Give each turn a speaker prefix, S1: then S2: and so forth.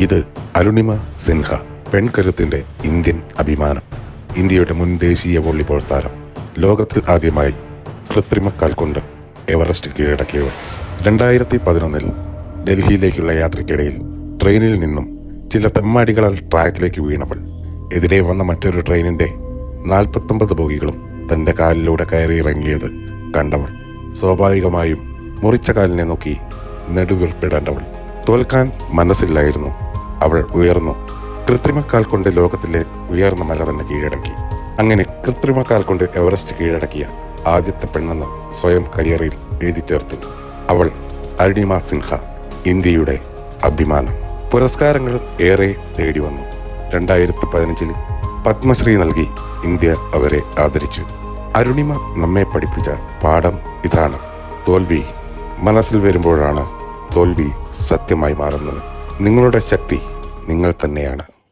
S1: ഇത് അരുണിമ സിൻഹ പെൺകരുത്തിന്റെ ഇന്ത്യൻ അഭിമാനം. ഇന്ത്യയുടെ മുൻ ദേശീയ വോളിബോൾ താരം. ലോകത്തിൽ ആദ്യമായി കൃത്രിമ കൽക്കൊണ്ട് എവറസ്റ്റ് കീഴടക്കിയവർ രണ്ടായിരത്തി പതിനൊന്നിൽ ഡൽഹിയിലേക്കുള്ള യാത്രയ്ക്കിടയിൽ ട്രെയിനിൽ നിന്നും ചില തെമ്മാടികളാൽ ട്രാക്കിലേക്ക് വീണവൾ. എതിരെ വന്ന മറ്റൊരു ട്രെയിനിന്റെ നാൽപ്പത്തൊമ്പത് ബോഗികളും തന്റെ കാലിലൂടെ കയറിയിറങ്ങിയത് കണ്ടവൾ. സ്വാഭാവികമായും മുറിച്ച കാലിനെ നോക്കി നെടുവീർപ്പിടേണ്ടവൾ. തോൽക്കാൻ മനസ്സില്ലായിരുന്നു അവൾ ഉയർന്നു. കൃത്രിമക്കാൽ കൊണ്ട് ലോകത്തിലെ ഉയർന്ന മല തന്നെ കീഴടക്കി. അങ്ങനെ കൃത്രിമക്കാൽ കൊണ്ട് എവറസ്റ്റ് കീഴടക്കിയ ആദ്യത്തെ പെണ്ണെന്ന് സ്വയം കരിയറിൽ എഴുതി ചേർത്തു. അവൾ അരുണിമ സിൻഹ ഇന്ത്യയുടെ അഭിമാനം. പുരസ്കാരങ്ങൾ ഏറെ തേടി വന്നു. രണ്ടായിരത്തി പതിനഞ്ചിൽ പത്മശ്രീ നൽകി ഇന്ത്യ അവരെ ആദരിച്ചു. അരുണിമ നമ്മെ പഠിപ്പിച്ച പാഠം ഇതാണ്. തോൽവി മനസ്സിൽ വരുമ്പോഴാണ് തോൽവി സത്യമായി മാറുന്നത്. നിങ്ങളുടെ ശക്തി നിങ്ങൾ തന്നെയാണ്.